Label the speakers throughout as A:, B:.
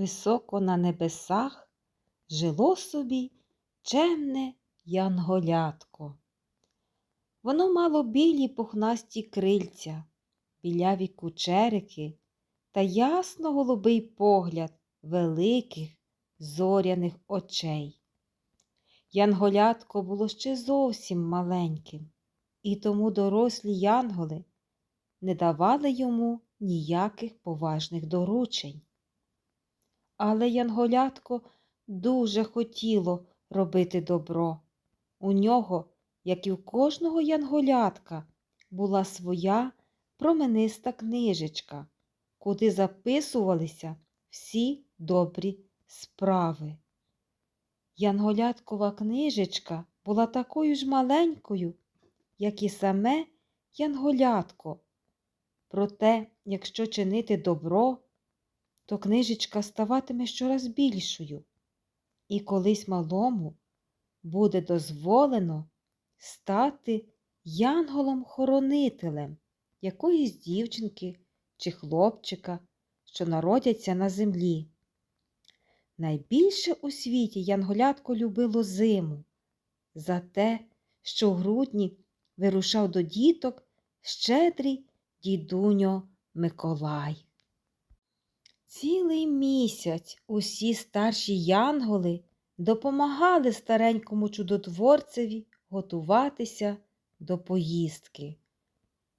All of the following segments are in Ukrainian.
A: Високо на небесах жило собі чемне янголятко. Воно мало білі пухнасті крильця, біляві кучерики та ясно голубий погляд великих зоряних очей. Янголятко було ще зовсім маленьким, і тому дорослі янголи не давали йому ніяких поважних доручень. Але янголятко дуже хотіло робити добро. У нього, як і у кожного янголятка, була своя промениста книжечка, куди записувалися всі добрі справи. Янголяткова книжечка була такою ж маленькою, як і саме янголятко. Проте, якщо чинити добро, то книжечка ставатиме щораз більшою, і колись малому буде дозволено стати янголом-хоронителем якоїсь дівчинки чи хлопчика, що народяться на землі. Найбільше у світі янголятко любило зиму за те, що в грудні вирушав до діток щедрий дідуньо Миколай. Цілий місяць усі старші янголи допомагали старенькому чудотворцеві готуватися до поїздки.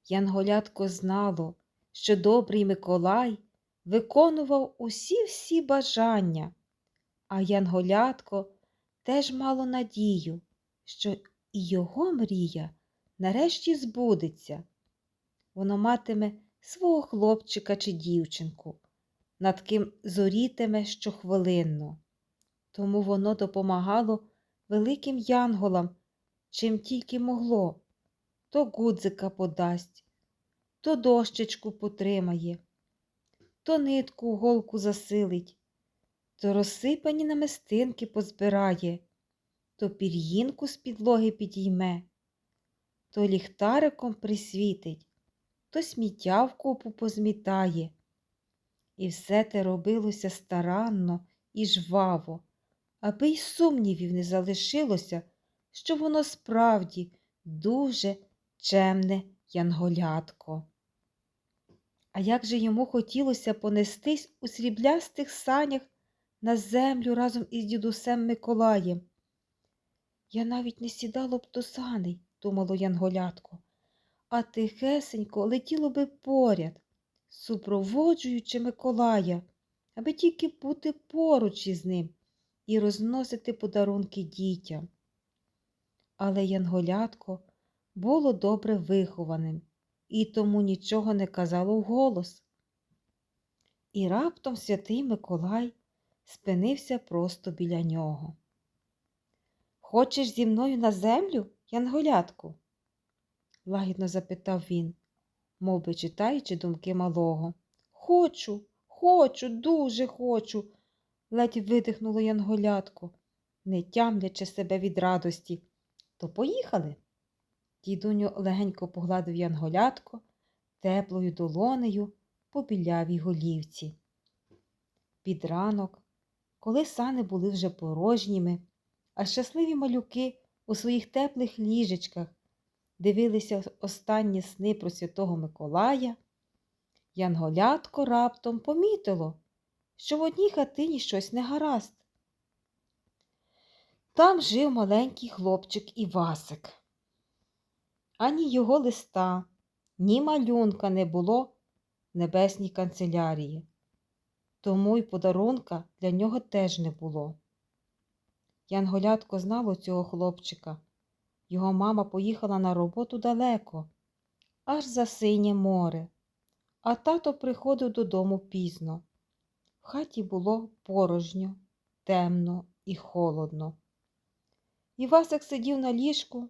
A: Янголятко знало, що добрий Миколай виконував усі всі бажання, а янголятко теж мало надію, що і його мрія нарешті збудеться. Воно матиме свого хлопчика чи дівчинку, над ким зорітиме щохвилинно. Тому воно допомагало великим янголам, чим тільки могло, то гудзика подасть, то дощечку потримає, то нитку голку засилить, то розсипані намистинки позбирає, то пір'їнку з підлоги підійме, то ліхтариком присвітить, то сміття в позмітає. І все те робилося старанно і жваво, аби й сумнівів не залишилося, що воно справді дуже чемне янголятко. А як же йому хотілося понестись у сріблястих санях на землю разом із дідусем Миколаєм. Я навіть не сідало б до саней, думало янголятко, а тихесенько летіло би поряд, супроводжуючи Миколая, аби тільки бути поруч із ним і розносити подарунки дітям. Але янголятко було добре вихованим і тому нічого не казало вголос. І раптом святий Миколай спинився просто біля нього. Хочеш зі мною на землю, янголятку? лагідно запитав він, мов би читаючи думки малого. Хочу, хочу, дуже хочу, ледь видихнуло янголятко, не тямлячи себе від радості. То поїхали. Дідуню легенько погладив янголятко теплою долонею по білявій голівці. Під ранок, коли сани були вже порожніми, а щасливі малюки у своїх теплих ліжечках дивилися останні сни про святого Миколая, янголятко раптом помітило, що в одній хатині щось не гаразд. Там жив маленький хлопчик Івасик. Ані його листа, ні малюнка не було в небесній канцелярії, тому й подарунка для нього теж не було. Янголятко знало цього хлопчика. Його мама поїхала на роботу далеко, аж за синє море, а тато приходив додому пізно. В хаті було порожньо, темно і холодно. Івасик сидів на ліжку,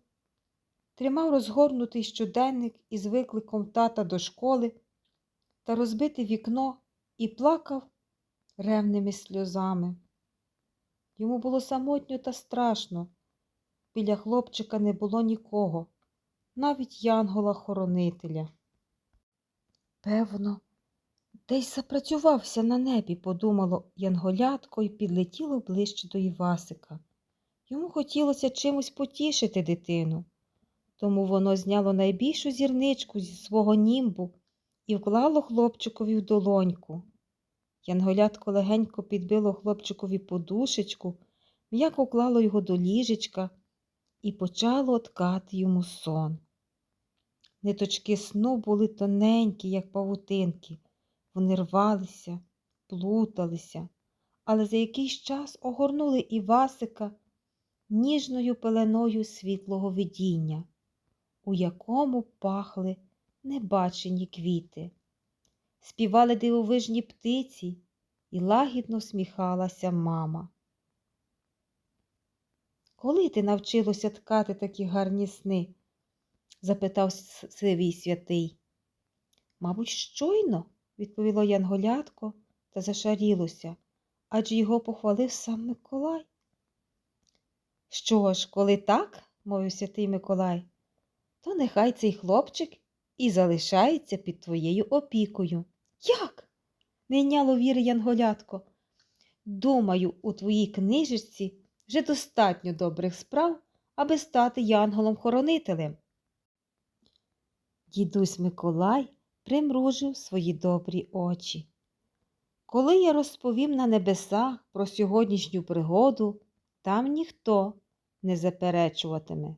A: тримав розгорнутий щоденник із викликом тата до школи та розбите вікно і плакав ревними сльозами. Йому було самотньо та страшно. Біля хлопчика не було нікого, навіть янгола-хоронителя. Певно, Десь запрацювався на небі, подумало янголятко і підлетіло ближче до Івасика. Йому хотілося чимось потішити дитину, тому воно зняло найбільшу зірничку зі свого німбу і вклало хлопчикові в долоньку. Янголятко легенько підбило хлопчикові подушечку, м'яко клало його до ліжечка і почало ткати йому сон. Ниточки сну були тоненькі, як павутинки. Вони рвалися, плуталися, але за якийсь час огорнули Івасика ніжною пеленою світлого видіння, у якому пахли небачені квіти. Співали дивовижні птиці, і лагідно сміхалася мама. Коли ти навчилося ткати такі гарні сни? запитав сивий святий. Мабуть, щойно, відповіло Янголятко та зашарілося, адже його похвалив сам Миколай. Що ж, коли так, мовив святий Миколай, то нехай цей хлопчик і залишається під твоєю опікою. Як? не йняло віри Янголятко. Думаю, у твоїй книжечці вже достатньо добрих справ, аби стати янголом-хоронителем. Дідусь Миколай примружив свої добрі очі. Коли я розповім на небесах про сьогоднішню пригоду, там ніхто не заперечуватиме.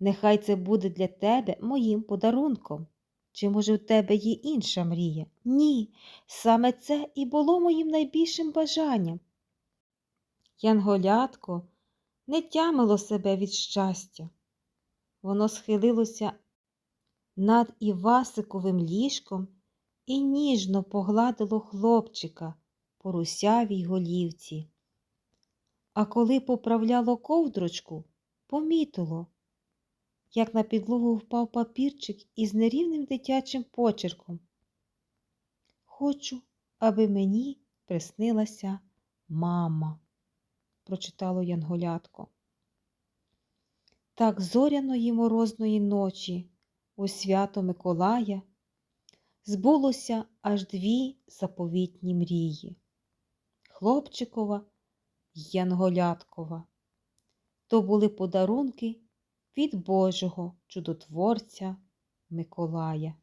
A: Нехай це буде для тебе моїм подарунком. Чи, може, у тебе є інша мрія? Ні, саме це і було моїм найбільшим бажанням. Янголятко не тямило себе від щастя. Воно схилилося над Івасиковим ліжком і ніжно погладило хлопчика по русявій голівці. А коли поправляло ковдрочку, помітило, як на підлогу впав папірчик із нерівним дитячим почерком. Хочу, аби мені приснилася мама, прочитало Янголятко. Так зоряної морозної ночі у свято Миколая збулося аж дві заповітні мрії Хлопчикова й Янголяткова. То були подарунки від Божого чудотворця Миколая.